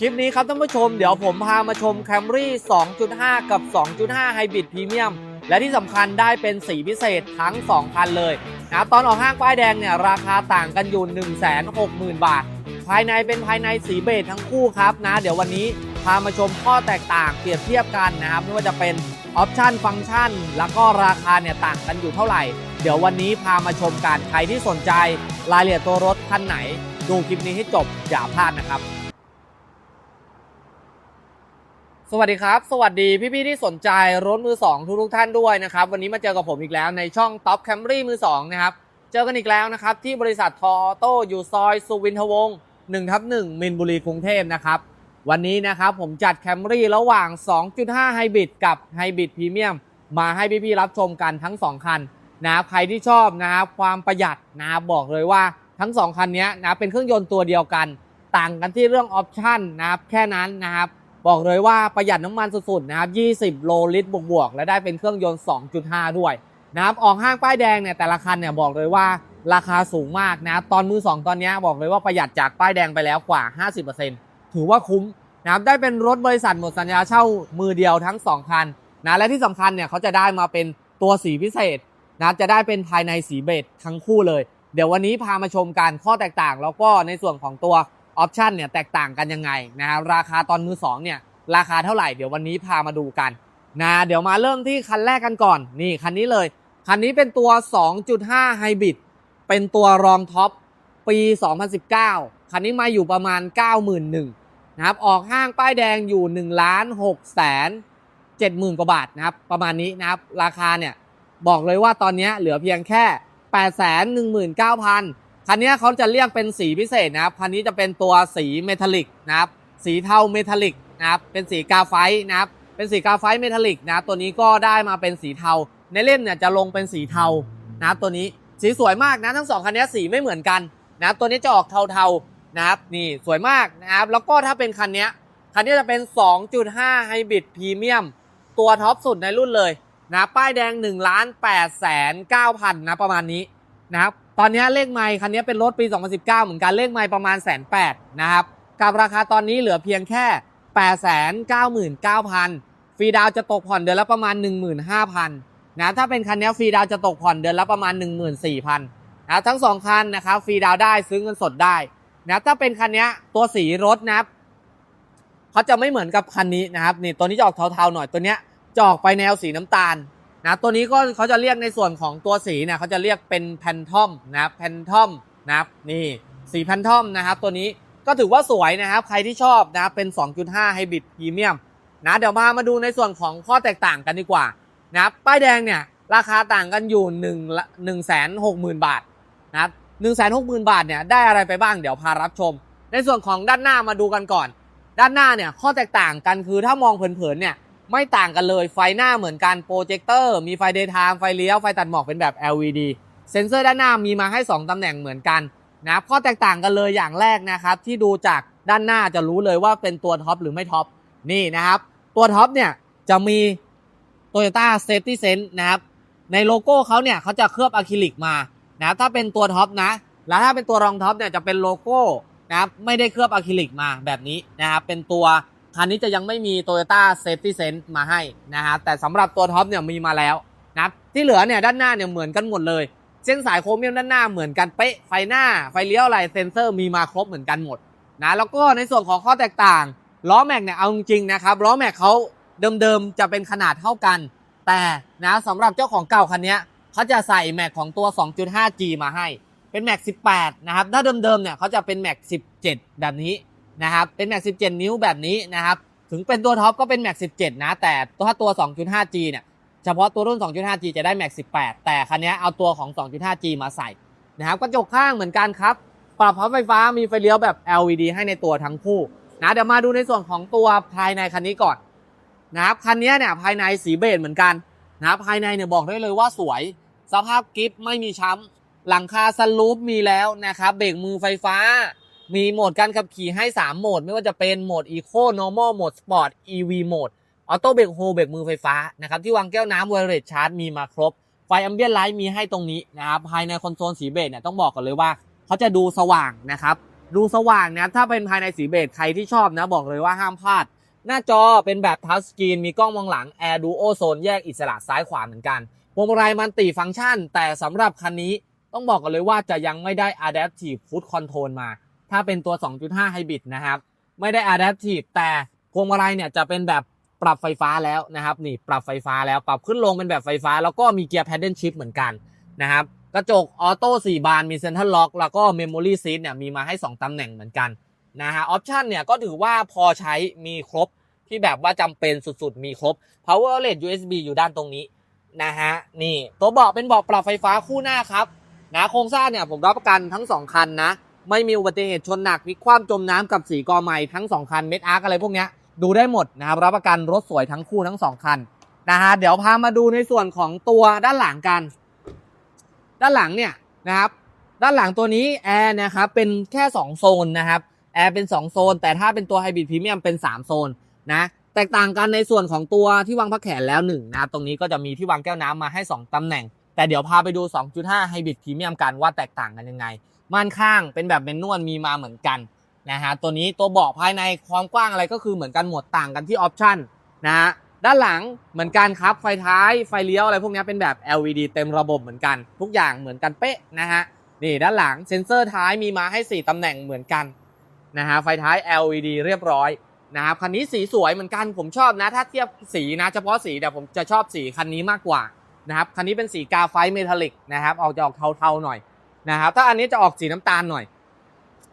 คลิปนี้ครับท่านผู้ชมเดี๋ยวผมพามาชม Camry 2.5 กับ 2.5 Hybrid Premium และที่สำคัญได้เป็นสีพิเศษทั้ง 2 คันเลยนะตอนออกห้างป้ายแดงเนี่ยราคาต่างกันอยู่ 160,000 บาท ภายในเป็นภายในสีเบจทั้งคู่ครับนะ เดี๋ยววันนี้พามาชมข้อแตกต่างเปรียบเทียบกันนะครับไม่ว่าจะเป็นออปชันฟังก์ชัน แล้วก็ราคาเนี่ยต่างกันอยู่เท่าไหร่ เดี๋ยววันนี้พามาชมกันใครที่สนใจรายละเอียดตัวรถคันไหน ดูคลิปนี้ให้จบอย่าพลาดนะครับ สวัสดีครับ สวัสดีพี่ๆที่สนใจรถมือ 2 ทุกๆท่านด้วยนะครับ วันนี้มาเจอกับผมอีกแล้วในช่อง Top Camry มือ2นะครับ เจอกันอีกแล้วนะครับ ที่บริษัททอโต้อยู่ซอยสุวินทวงศ์1ทับ1มินบุรีกรุงเทพนะครับ วันนี้นะครับผมจัดแคมรี่ระหว่าง 2.5 ไฮบริดกับไฮบริดพรีเมียมมาให้พี่ๆรับชมกันทั้ง 2 คันนะครับใครที่ชอบนะครับความประหยัดนะครับบอกเลยว่าทั้ง 2 คันนี้นะเป็นเครื่องยนต์ตัวเดียวกัน ต่างกันที่เรื่องออปชั่นนะครับแค่นั้นนะครับ บอกเลยว่าประหยัดน้ำมันสุดๆนะครับ 20 โลลิตรบวกๆ และได้เป็นเครื่องยนต์ 2.5 ด้วยนะครับออกห้างป้ายแดงเนี่ยแต่ละคันเนี่ยบอกเลยว่าราคาสูงมากนะครับตอนมือ 2 ตอนนี้บอกเลยว่าประหยัดจากป้ายแดงไปแล้วกว่า 50%ถือว่าคุ้มนะครับได้เป็นรถบริษัทหมดสัญญาเช่ามือเดียวทั้ง 2 คันนะและที่สำคัญเนี่ยเขาจะได้มาเป็นตัวสีพิเศษนะจะได้เป็นภายในสีเบจทั้งคู่เลย เดี๋ยววันนี้พามาชมกันข้อแตกต่าง แล้วก็ในส่วนของตัว ออปชันเนี่ยแตกต่างกันยังไงนะครับราคาตอนมือ2เนี่ยราคาเท่าไหร่เดี๋ยววันนี้พามาดูกันนะเดี๋ยวมาเริ่มที่คันแรกกันก่อนนี่คันนี้เลย คันนี้เป็นตัว 2.5 Hybrid เป็นตัวรองท็อปปี 2019 คันนี้มาอยู่ประมาณ 91,000นะครับออกห้างป้ายแดงอยู่ 1 ล้าน6แสน70,000 กว่าบาทนะครับประมาณนี้นะครับราคาเนี่ยบอกเลยว่าตอนนี้เหลือเพียงแค่ 819,000 คันนี้เขาจะเรียกเป็นสีพิเศษนะครับ คันนี้จะเป็นตัวสีเมทัลลิกนะครับ สีเทาเมทัลลิกนะครับ เป็นสีกาไฟนะครับ เป็นสีกาไฟเมทัลลิกนะครับตัวนี้ก็ได้มาเป็นสีเทา ในเล่มเนี่ยจะลงเป็นสีเทานะครับตัวนี้สีสวยมากนะทั้งสองคันนี้สีไม่เหมือนกันนะครับตัวนี้จะออกเทาๆนะครับนี่สวยมากนะครับแล้วก็ถ้าเป็นคันนี้คันนี้จะเป็น 2.5 Hybrid Premium ตัวท็อปสุดในรุ่นเลยนะป้ายแดง1ล้าน8แสน9พันนะประมาณนี้นะครับ ตอนนี้เลขไมค์คันนี้เป็นรถปี 2019 เหมือนกันเลขไมค์ประมาณแสนแปดนะครับ กับราคาตอนนี้เหลือเพียงแค่899,000ฟรีดาวจะตกผ่อนเดือนละประมาณ 15,000นะถ้าเป็นคันนี้ฟรีดาวจะตกผ่อนเดือนละประมาณ 14,000นะทั้งสองคันนะครับฟรีดาวได้ซื้อเงินสดได้นะถ้าเป็นคันนี้ตัวสีรถนะครับเขาจะไม่เหมือนกับคันนี้นะครับนี่ตัวนี้จะออกเทาๆหน่อยตัวเนี้ยจะออกไปแนวสีน้ำตาล นะตัวนี้ก็เขาจะเรียกในส่วนของตัวสีเนี่ยเขาจะเรียกเป็นแพนทอมนะแพนทอมนะครับนี่สีแพนทอมนะครับตัวนี้ก็ถือว่าสวยนะครับ ใครที่ชอบนะเป็น 2.5 Hybrid Premium นะเดี๋ยวมามาดูในส่วนของข้อแตกต่างกันดีกว่านะครับป้ายแดงเนี่ยราคาต่างกันอยู่1 1 6 0 0 0 0 บาทนะครับ1 6 0 0 0 0 บาทเนี่ยได้อะไรไปบ้างเดี๋ยวพารับชม ในส่วนของด้านหน้ามาดูกันก่อน ด้านหน้าเนี่ยข้อแตกต่างกันคือถ้ามองเผินๆเนี่ย ไม่ต่างกันเลย ไฟหน้าเหมือนกันโปรเจคเตอร์มีไฟเดย์ไทม์ไฟเลี้ยว ไฟตัดหมอกเป็นแบบ LED เซ็นเซอร์ด้านหน้ามีมาให้ 2 ตำแหน่งเหมือนกันนะครับข้อแตกต่างกันเลยอย่างแรกนะครับที่ดูจากด้านหน้าจะรู้เลยว่าเป็นตัวท็อปหรือไม่ท็อปนี่นะครับ ตัวท็อปเนี่ยจะมี Toyota Safety Sense นะครับในโลโก้เขาเนี่ยเขาจะเคลือบอะคริลิกมานะครับถ้าเป็นตัวท็อปนะแล้วถ้าเป็นตัวรองท็อปเนี่ยจะเป็นโลโก้นะครับไม่ได้เคลือบอะคริลิกมาแบบนี้นะครับเป็นตัว คันนี้จะยังไม่มี Toyota Safety Sense มาให้นะครับแต่สำหรับตัวท็อปเนี่ยมีมาแล้วนะที่เหลือเนี่ยด้านหน้าเนี่ยเหมือนกันหมดเลย เส้นสายโครเมียมด้านหน้าเหมือนกันเป๊ะไฟหน้าไฟเลี้ยวอะไรเซ็นเซอร์มีมาครบเหมือนกันหมดนะแล้วก็ในส่วนของข้อแตกต่างล้อแม็กเนี่ยเอาจริงๆนะครับล้อแม็กเขาเดิมๆจะเป็นขนาดเท่ากัน แต่นะสำหรับเจ้าของเก่าคันนี้เขาจะใส่แม็กของตัว 2.5G มาให้เป็นแม็ก18นะครับถ้าเดิมๆเนี่ยเขาจะเป็นแม็ก17 แบบนี้ นะครับเป็นแม็ก17 นิ้วแบบนี้นะครับถึงเป็นตัวท็อปก็เป็นแม็ก17 นะ แต่ถ้าตัว 2.5G เนี่ยเฉพาะตัวรุ่น 2.5G จะได้ Max 18 แต่คันนี้เอาตัวของ 2.5G มาใส่นะครับกระจกข้างเหมือนกันครับ ปรับพับไฟฟ้ามีไฟเลี้ยวแบบ LED ให้ในตัวทั้งคู่นะเดี๋ยวมาดูในส่วนของตัวภายในคันนี้ก่อนนะครับคันนี้เนี่ยภายในสีเบจเหมือนกันนะภายในเนี่ยบอกได้เลยว่าสวย สภาพกิฟต์ไม่มีช้ำหลังคาสลูปมีแล้วนะครับเบรกมือไฟฟ้า มีโหมดการขับขี่ให้ 3 โหมด ไม่ว่าจะเป็นโหมด Eco Normal โหมด Sport EV โหมดออโต้เบรกโฮเบรกมือไฟฟ้านะครับที่วางแก้วน้ำไวเลสชาร์จมีมาครบ ไฟแอมเบียนไลท์มีให้ตรงนี้นะครับภายในคอนโซลสีเบจเนี่ยต้องบอกก่อนเลยว่าเขาจะดูสว่างนะครับดูสว่างนะถ้าเป็นภายในสีเบจใครที่ชอบนะบอกเลยว่าห้ามพลาด หน้าจอเป็นแบบทัชสกรีนมีกล้องมองหลัง Air Duo Zone แยกอิสระซ้ายขวาเหมือนกันพวงมาลัยมันติฟังก์ชัน แต่สำหรับคันนี้ต้องบอกกันเลยว่าจะยังไม่ได้ Adaptive Cruise Control มา ถ้าเป็นตัว 2.5 Hybrid นะครับ ไม่ได้ Adaptive แต่พวงมาลัยเนี่ยจะเป็นแบบปรับไฟฟ้าแล้วนะครับนี่ปรับไฟฟ้าแล้วปรับขึ้นลงเป็นแบบไฟฟ้า แล้วก็มีเกียร์ Paddle Shift เหมือนกันนะครับกระจกออโต้4บานมีเซ็นทรัลล็อกแล้วก็เมมโมรี่ซีทเนี่ยมีมาให้ 2ตำแหน่งเหมือนกันนะฮะออปชันเนี่ยก็ถือว่าพอใช้มีครบที่แบบว่าจำเป็นสุดๆ มีครบ power outlet USB อยู่ด้านตรงนี้นะฮะนี่ตัวเบาะเป็นเบาะปรับไฟฟ้าคู่หน้าครับนะโครงสร้างเนี่ยผมรับประกันทั้ง 2 คันนะ ไม่มีอุบัติเหตุชนหนักพลิกคว่ำจมน้ำกับสีกอไม้ทั้ง 2 คันเมดอาร์กอะไรพวกนี้ดูได้หมดนะครับรับประกันรถสวยทั้งคู่ทั้ง 2 คันนะฮะเดี๋ยวพามาดูในส่วนของตัวด้านหลังกัน ด้านหลังเนี่ยนะครับด้านหลังตัวนี้แอร์นะครับเป็นแค่ 2 โซนนะครับแอร์เป็น 2 โซน แต่ถ้าเป็นตัวไฮบริดพรีเมียมเป็น 3 โซนนะแตกต่างกันในส่วนของตัวที่วางพักแขนแล้ว1นะครับตรงนี้ก็จะมีที่วางแก้วน้ำมาให้ 2ตำแหน่ง แต่เดี๋ยวพาไปดู 2.5ไฮบริดพรีเมียมกันว่าแตกต่างกันยังไง ม่านข้างเป็นแบบเมนนวลมีมาเหมือนกันนะฮะตัวนี้ตัวเบาะภายในความกว้างอะไรก็คือเหมือนกันหมดต่างกันที่ออปชั่นนะฮะด้านหลังเหมือนกันครับไฟท้ายไฟเลี้ยวอะไรพวกนี้เป็นแบบ LED เต็มระบบเหมือนกัน ทุกอย่างเหมือนกันเป๊ะนะฮะนี่ด้านหลังเซ็นเซอร์ท้ายมีมาให้ 4ตำแหน่งเหมือนกันนะฮะไฟท้าย LED เรียบร้อยนะครับคันนี้สีสวยเหมือนกันผมชอบนะ ถ้าเทียบสีนะเฉพาะสีแต่ผมจะชอบสีคันนี้มากกว่านะครับคันนี้เป็นสีกาไฟเมทัลลิกนะครับออกจะออกเทาๆหน่อย นะครับถ้าอันนี้จะออกสีน้ำตาลหน่อย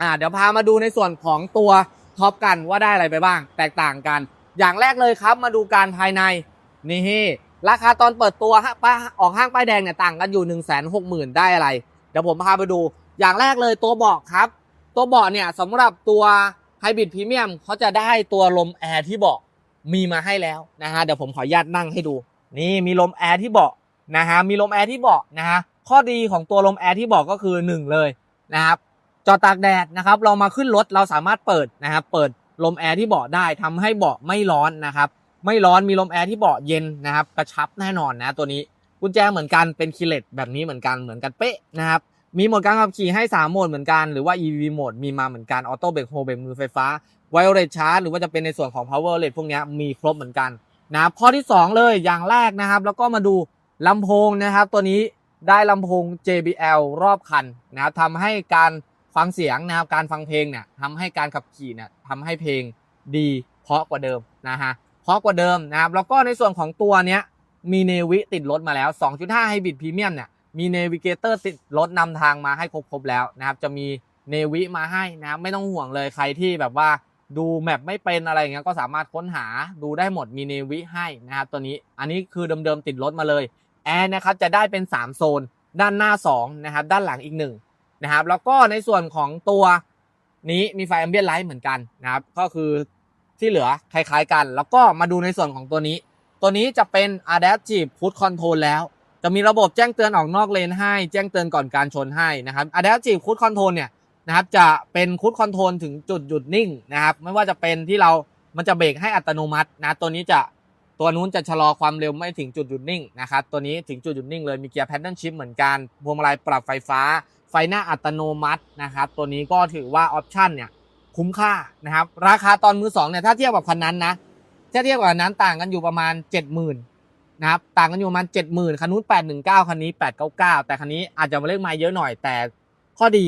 อ่าเดี๋ยวพามาดูในส่วนของตัวท็อปกันว่าได้อะไรไปบ้าง แตกต่างกัน อย่างแรกเลยครับมาดูการภายในนี่ราคาตอนเปิดตัวฮะป้าออกห้างป้ายแดงเนี่ยต่างกันอยู่1นึ่งแสนหกหมื่นได้อะไร เดี๋ยวผมพาไปดู อย่างแรกเลยตัวเบาะครับ ตัวเบาะเนี่ยสำหรับตัวไฮบริดพรีเมียมเขาจะได้ตัวลมแอร์ที่เบาะมีมาให้แล้วนะฮะเดี๋ยวผมขออนุญาตนั่งให้ดู นี่มีลมแอร์ที่เบาะนะฮะมีลมแอร์ที่เบาะนะฮะ ข้อดีของตัวลมแอร์ที่บอกก็คือ 1 เลยนะครับจอดตากแดดนะครับ เรามาขึ้นรถเราสามารถเปิดนะครับ เปิดลมแอร์ที่เบาะได้ทำให้เบาะไม่ร้อนนะครับ ไม่ร้อนมีลมแอร์ที่เบาะเย็นนะครับ กระชับแน่นอนนะตัวนี้กุญแจเหมือนกันเป็นคีเลตแบบนี้เหมือนกันเหมือนกันเป๊ะนะครับมีโหมดการขับขี่ให้ 3 โหมดเหมือนกันหรือว่า EV โหมดมีมาเหมือนกันออโต้เบรกโฮเบรกมือไฟฟ้าไวโอเลตชาร์จหรือว่าจะเป็นในส่วนของ power outlet พวกนี้มีครบเหมือนกันนะข้อที่ 2 เลยอย่างแรกนะครับ แล้วก็มาดูลำโพงนะครับ ตัวนี้ ได้ลำโพง JBL รอบคันนะครับทำให้การฟังเสียงนะครับการฟังเพลงเนี่ยทำให้การขับขี่เนี่ยทำให้เพลงดีเพราะกว่าเดิมนะฮะเพราะกว่าเดิมนะครับแล้วก็ในส่วนของตัวเนี้ยมีเนวิติดรถมาแล้ว 2.5 Hybrid Premium เนี่ยมีเนวิเกเตอร์ติดรถนำทางมาให้ครบๆแล้วนะครับจะมีเนวิมาให้นะครับไม่ต้องห่วงเลยใครที่แบบว่าดูแมปไม่เป็นอะไรอย่างเงี้ยก็สามารถค้นหาดูได้หมดมีเนวิให้นะครับตัวนี้อันนี้คือเดิมๆติดรถมาเลย ร์นะครับจะได้เป็น3โซน ด้านหน้า2นะครับด้านหลังอีก1นะครับแล้วก็ในส่วนของตัวนี้มีไฟแอมเบียนไลท์เหมือนกันนะครับก็คือที่เหลือคล้ายๆกัน แล้วก็มาดูในส่วนของตัวนี้ ตัวนี้จะเป็น Adaptive Cruise Control แล้ว จะมีระบบแจ้งเตือนออกนอกเลนให้ แจ้งเตือนก่อนการชนให้นะครับ Adaptive Cruise Control เนี่ยนะครับจะเป็น Cruise Control ถึงจุดหยุดนิ่งนะครับ ไม่ว่าจะเป็นที่เรามันจะเบรกให้อัตโนมัตินะตัวนี้จะ ตัวนู้นจะชะลอความเร็วไม่ถึงจุดหยุดนิ่งนะครับตัวนี้ถึงจุดหยุดนิ่งเลยมีเกียร์ Paddle Shift เหมือนกันพวงมาลัยปรับไฟฟ้า ไฟหน้าอัตโนมัตินะครับตัวนี้ก็ถือว่าออปชั่นเนี่ยคุ้มค่านะครับราคาตอนมือสองเนี่ยถ้าเทียบกับคันนั้นนะถ้าเทียบกับคันนั้นต่างกันอยู่ประมาณ 70,000นะครับต่างกันอยู่ประมาณ70,000คันนู้น819คันนี้899 แต่คันนี้อาจจะมาเลขไมาเยอะหน่อยแต่ข้อดี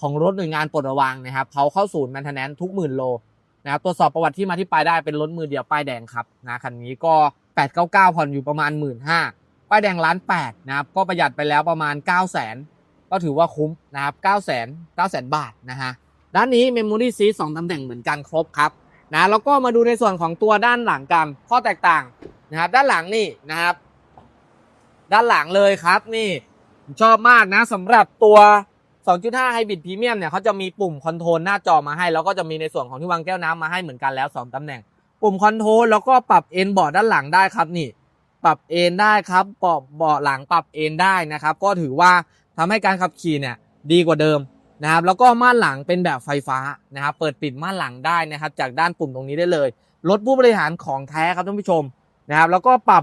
ของรถหน่วยงานปลดระวางนะครับเขาเข้าศูนย์แมนเทนแนนทุกหมื่นโล นะครับตรวจสอบประวัติที่มาที่ไปได้เป็นรถมือเดียวป้ายแดงครับนะคันนี้ก็ 899ผ่อนอยู่ประมาณ 1 5ื่นป้ายแดงล้าน8นะครับก็ประหยัดไปแล้วประมาณ 9 0 0 0 0 0 ก็ถือว่าคุ้มนะครับ 9 0 0 0 0 0 0 บาทนะฮะด้านนี้ Memory Seat 2ตำแหน่งเหมือนกันครบครับนะแล้วก็มาดูในส่วนของตัวด้านหลังกัน ข้อแตกต่างนะครับด้านหลังนี่นะครับ ด้านหลังเลยครับนี่ชอบมากนะสำหรับตัว 2.5 Hybrid Premium เนี่ยเขาจะมีปุ่มคอนโทรลหน้าจอมาให้ แล้วก็จะมีในส่วนของที่วางแก้วน้ำมาให้เหมือนกันแล้ว 2ตำแหน่ง ปุ่มคอนโทรลแล้วก็ปรับเอนเบาะด้านหลังได้ครับนี่ ปรับเอนได้ครับเบาะเบาะหลังปรับเอนได้นะครับ ก็ถือว่าทำให้การขับขี่เนี่ยดีกว่าเดิมนะครับแล้วก็ม่านหลังเป็นแบบไฟฟ้านะครับเปิดปิดม่านหลังได้นะครับ จากด้านปุ่มตรงนี้ได้เลย รถผู้บริหารของแท้ครับท่านผู้ชมนะครับแล้วก็ปรับ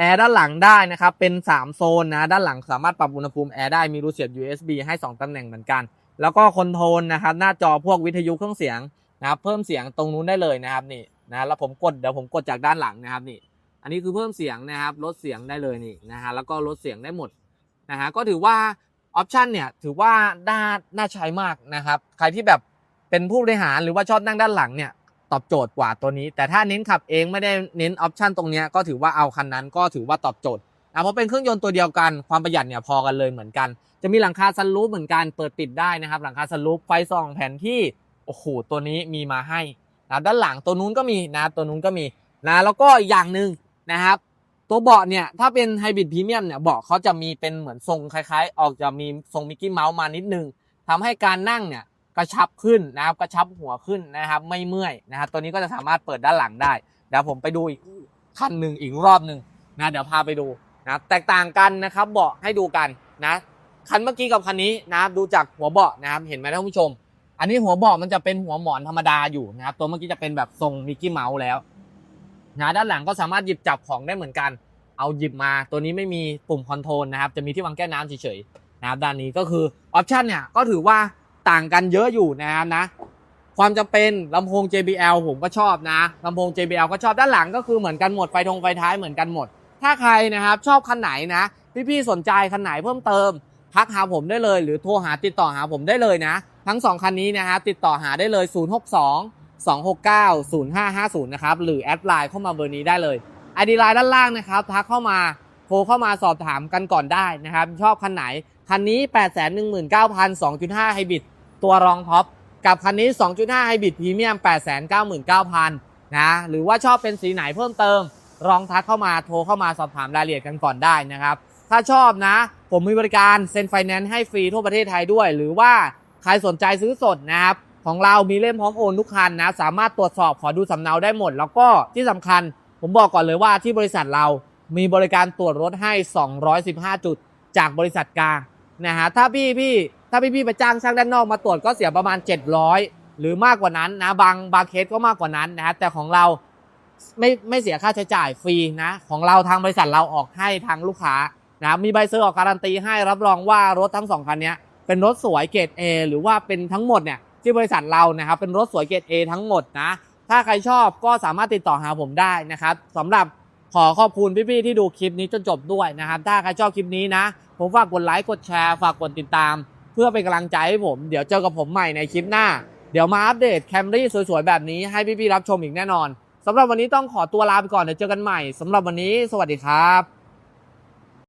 แอร์ด้านหลังได้นะครับ เป็น 3 โซนนะ ด้านหลังสามารถปรับอุณหภูมิแอร์ได้มีรูเสียบ USB ให้ 2ตำแหน่งเหมือนกัน แล้วก็คอนโทรลนะครับ หน้าจอพวกวิทยุเครื่องเสียงนะครับ เพิ่มเสียงตรงนู้นได้เลยนะครับนี่นะแล้วผมกดเดี๋ยวผมกดจากด้านหลังนะครับนี่ อันนี้คือเพิ่มเสียงนะครับ ลดเสียงได้เลยนี่นะฮะแล้วก็ลดเสียงได้หมดนะฮะก็ถือว่าออปชันเนี่ยถือว่าน่าน่าใช้มากนะครับ ใครที่แบบเป็นผู้บริหารหรือว่าชอบนั่งด้านหลังเนี่ย ตอบโจทย์กว่าตัวนี้ แต่ถ้าเน้นขับเองไม่ได้เน้นออปชันตรงนี้ก็ถือว่าเอาคันนั้นก็ถือว่าตอบโจทย์นะเพราะเป็นเครื่องยนต์ตัวเดียวกันความประหยัดเนี่ยพอกันเลยเหมือนกัน จะมีหลังคาซันรูฟเหมือนกันเปิดปิดได้นะครับ หลังคาซันรูฟไฟส่องแผนที่โอ้โหตัวนี้มีมาให้นะด้านหลังตัวนู้นก็มีนะตัวนู้นก็มีนะแล้วก็อีกอย่างหนึ่งนะครับ ตัวเบาะเนี่ยถ้าเป็นไฮบริดพรีเมียมเนี่ยเบาะเขาจะมีเป็นเหมือนทรงคล้าย ๆ ออกจะมีทรงมิกกี้เมาส์มานิดนึงทำให้การนั่งเนี่ย กระชับขึ้นนะครับกระชับหัวขึ้นนะครับ ไม่เมื่อยนะครับตัวนี้ก็จะสามารถเปิดด้านหลังได้เดี๋ยวผมไปดูอีกคันหนึ่งอีกรอบหนึ่งนะเดี๋ยวพาไปดูนะแตกต่างกันนะครับเบาะให้ดูกันนะคันเมื่อกี้กับคันนี้นะครับดูจากหัวเบาะนะครับเห็นไหมท่านผู้ชม อันนี้หัวเบาะมันจะเป็นหัวหมอนธรรมดาอยู่นะครับตัวเมื่อกี้จะเป็นแบบทรงมิกกี้เมาส์แล้วนะด้านหลังก็สามารถหยิบจับของได้เหมือนกัน เอาหยิบมาตัวนี้ไม่มีปุ่มคอนโทรลนะครับจะมีที่วางแก้วน้ำเฉยๆนะครับด้านนี้ก็คือออปชันเนี่ยก็ถือว่า ต่างกันเยอะอยู่นะครับนะ ความจำเป็นลำโพง JBL ผมก็ชอบนะลำโพง JBL ก็ชอบด้านหลังก็คือเหมือนกันหมดไฟทงไฟท้ายเหมือนกันหมด ถ้าใครนะครับชอบคันไหนนะ พี่ๆสนใจคันไหนเพิ่มเติมทักหาผมได้เลย หรือโทรหาติดต่อหาผมได้เลยนะ ทั้งสองคันนี้นะครับติดต่อหาได้เลย 062 269 0550 นะครับ หรือแอดไลน์เข้ามาเบอร์นี้ได้เลยไอดีไลน์ด้านล่างนะครับทักเข้ามาโทรเข้ามาสอบถามกันก่อนได้นะครับ ชอบคันไหน คันนี้ 8 1 9 0 0 0 2.5ไฮบริดตัวรองท็อปกับคันนี้ 2.5ไฮบริดพรีเมียม 899,000 นะหรือว่าชอบเป็นสีไหนเพิ่มเติมลองทักเข้ามาโทรเข้ามาสอบถามรายละเอียดกันก่อนได้นะครับ ถ้าชอบนะ ผมมีบริการเซ็นไฟแนนซ์ให้ฟรีทั่วประเทศไทยด้วย หรือว่าใครสนใจซื้อสดนะครับ ของเรามีเล่มพร้อมโอนทุกคันนะ สามารถตรวจสอบขอดูสำเนาได้หมด แล้วก็ที่สำคัญ ผมบอกก่อนเลยว่าที่บริษัทเรามีบริการตรวจรถให้ 215 จุด จากบริษัทกลาง นะฮะถ้าพี่พี่ถ้าพี่พี่ไปจ้างช่างด้านนอกมาตรวจก็เสียประมาณ 700 หรือมากกว่านั้นนะบางบางเคสก็มากกว่านั้นนะฮะแต่ของเราไม่ไม่เสียค่าใช้จ่ายฟรีนะของเราทางบริษัทเราออกให้ทางลูกค้านะมีใบเซอร์ออกการันตีให้รับรองว่ารถทั้งสองคันนี้เป็นรถสวยเกรด A หรือว่าเป็นทั้งหมดเนี่ยที่บริษัทเรานะครับเป็นรถสวยเกรด A ทั้งหมดนะถ้าใครชอบก็สามารถติดต่อหาผมได้นะครับสำหรับ ขอขอบคุณพี่ๆที่ดูคลิปนี้จนจบด้วยนะครับ ถ้าใครชอบคลิปนี้นะ ผมฝากกดไลค์กดแชร์ฝากกดติดตาม เพื่อเป็นกำลังใจให้ผม เดี๋ยวเจอกับผมใหม่ในคลิปหน้า เดี๋ยวมาอัปเดตแคมรี่สวยๆแบบนี้ให้พี่ๆรับชมอีกแน่นอนสำหรับวันนี้ต้องขอตัวลาไปก่อนเดี๋ยวเจอกันใหม่สำหรับวันนี้ สวัสดีครับ